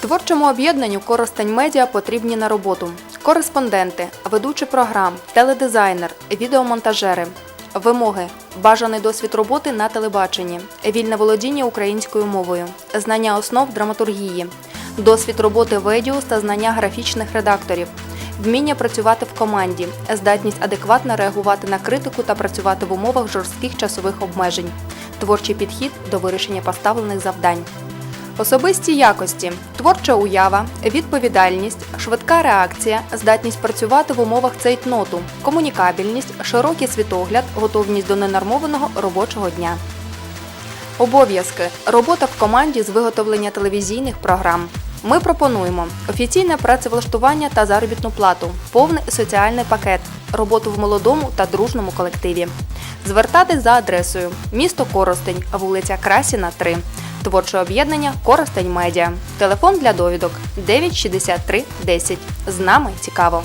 Творчому об'єднанню Коростень Медіа потрібні на роботу. Кореспонденти, ведучі програм, теледизайнер, відеомонтажери. Вимоги: бажаний досвід роботи на телебаченні, вільне володіння українською мовою, знання основ драматургії, досвід роботи ведіус та знання графічних редакторів, вміння працювати в команді, здатність адекватно реагувати на критику та працювати в умовах жорстких часових обмежень, творчий підхід до вирішення поставлених завдань. Особисті якості, творча уява, відповідальність, швидка реакція, здатність працювати в умовах цейтноту, комунікабельність, широкий світогляд, готовність до ненормованого робочого дня. Обов'язки робота в команді з виготовлення телевізійних програм. Ми пропонуємо офіційне працевлаштування та заробітну плату, повний соціальний пакет, роботу в молодому та дружному колективі. Звертатись за адресою місто Коростень, вулиця Красіна, 3. Творче об'єднання Коростень Медіа. Телефон для довідок 963 10. З нами цікаво.